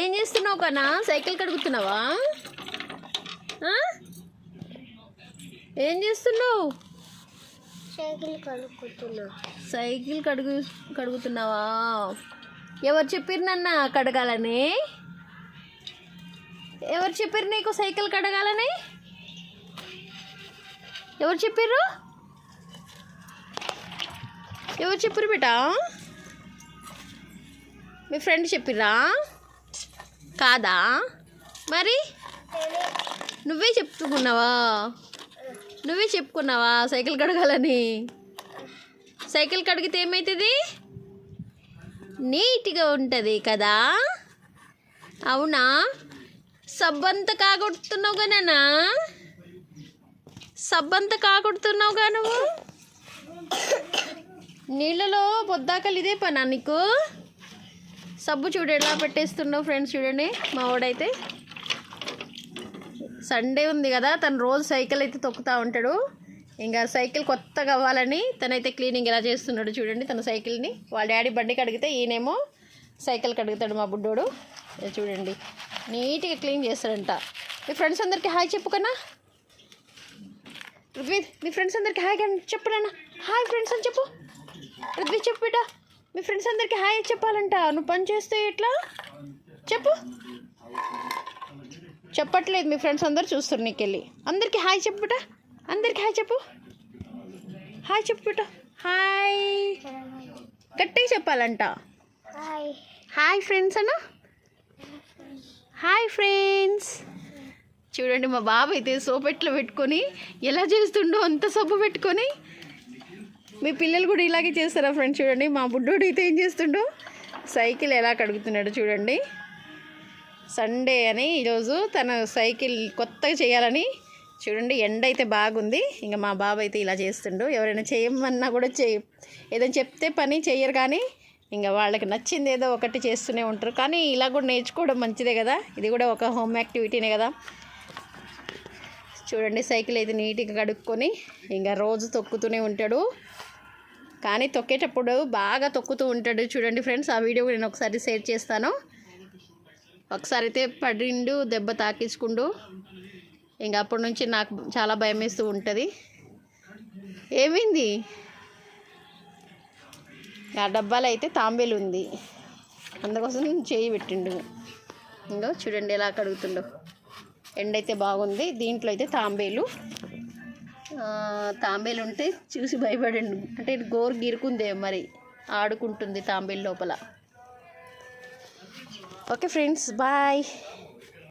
ఏం చేస్తున్నావు కన్నా? సైకిల్ కడుగుతున్నావా? ఏం చేస్తున్నావు? సైకిల్ కడుక్కుంటున్నా సైకిల్ కడుగు కడుగుతున్నావా? ఎవరు చెప్పారు నన్న కడగాలని? ఎవరు చెప్పారు నీకు సైకిల్ కడగాలని? ఎవరు చెప్పారు ఎవరు చెప్పారు బేటా? మీ ఫ్రెండ్ చెప్పిర్రా? కాదా? మరి? నువ్వే చెప్పుకున్నావా? నువ్వే చెప్పుకున్నావా సైకిల్ కడగాలని? సైకిల్ కడిగితే ఏమవుతుంది నీట్గా ఉంటుంది కదా? అవునా? సబ్బంతా కాగొడుతున్నావుగా నాన్న? సబ్బంతా కాగొడుతున్నావుగా నువ్వు? నీళ్ళలో పొద్దాకలు ఇదే పనా నీకు? సబ్బు చూడు ఎలా పెట్టేస్తున్నావు ఫ్రెండ్స్ చూడండి. మా వాడైతే సండే ఉంది కదా తను రోజు సైకిల్ అయితే తొక్కుతూ ఉంటాడు. ఇంకా సైకిల్ కొత్తగా అవ్వాలని తనైతే క్లీనింగ్ ఎలా చేస్తున్నాడు చూడండి తన సైకిల్ని వాళ్ళ డాడీ బండి కడిగితే ఈయనేమో సైకిల్ కడుగుతాడు మా బుడ్డోడు. చూడండి నీట్గా క్లీన్ చేస్తాడంట. మీ ఫ్రెండ్స్ అందరికీ హాయ్ చెప్పు కన్నా. రుద్వి మీ ఫ్రెండ్స్ అందరికీ హాయ్ కానీ చెప్పు నాన్న. హాయ్ ఫ్రెండ్స్ అని చెప్పు. రుద్వి చెప్పు బిడ్డ. మీ ఫ్రెండ్స్ అందరికీ హాయ్ చెప్పాలంట. నువ్వు పని చేస్తే ఎట్లా? చెప్పు. చెప్పట్లేదు మీ ఫ్రెండ్స్ అందరు చూస్తారు నీకు వెళ్ళి అందరికీ హాయ్ చెప్పు బిడ్డ. అందరికీ హాయ్ చెప్పు. హాయ్ చెప్పు బిడ్డ. హాయ్. గట్టిగా చెప్పాలంట. హాయ్. హాయ్ ఫ్రెండ్స్ అన్న. Hi friends. చూడండి మా బాబు అయితే సోపెట్లో పెట్టుకొని ఎలా చేస్తుండో అంత సబ్బు పెట్టుకొని మీ పిల్లలు కూడా ఇలాగే చేస్తారా ఫ్రెండ్స్ చూడండి మా బుడ్డోడు అయితే ఏం చేస్తుండో? సైకిల్ ఎలా కడుగుతున్నాడు చూడండి. సండే అని ఈరోజు తన సైకిల్ కొత్తగా చేయాలని చూడండి ఎండ అయితే బాగుంది. ఇంకా మా బాబు అయితే ఇలా చేస్తుండు. ఎవరైనా చేయమన్నా కూడా చేయ ఏదైనా చెప్తే పని చెయ్యరు కానీ ఇంకా వాళ్ళకి నచ్చింది ఏదో ఒకటి చేస్తూనే ఉంటారు. కానీ ఇలా కూడా నేర్చుకోవడం మంచిదే కదా. ఇది కూడా ఒక హోమ్ యాక్టివిటీనే కదా. చూడండి సైకిల్ అయితే నీట్గా కడుక్కొని ఇంకా రోజు తొక్కుతూనే ఉంటాడు. కానీ తొక్కేటప్పుడు బాగా తొక్కుతూ ఉంటాడు చూడండి ఫ్రెండ్స్ ఆ వీడియో నేను ఒకసారి షేర్ చేస్తాను. ఒకసారి అయితే పడిండు దెబ్బ తాకించుకుండు. ఇంకా అప్పటి నుంచి నాకు చాలా భయం వేస్తూ ఉంటుంది. ఏమైంది? ఆ డబ్బాలో అయితే తాంబేలు ఉంది. అందుకోసం చేయి పెట్టిండు. ఇంకో చూడండి ఎలా కడుగుతుండో. ఎండ అయితే బాగుంది. దీంట్లో అయితే తాంబేలు. తాంబేలు ఉంటే చూసి భయపడండి. అంటే ఇది గోరు గిరుకుందే మరి. ఆడుకుంటుంది తాంబేలు లోపల. Okay friends bye.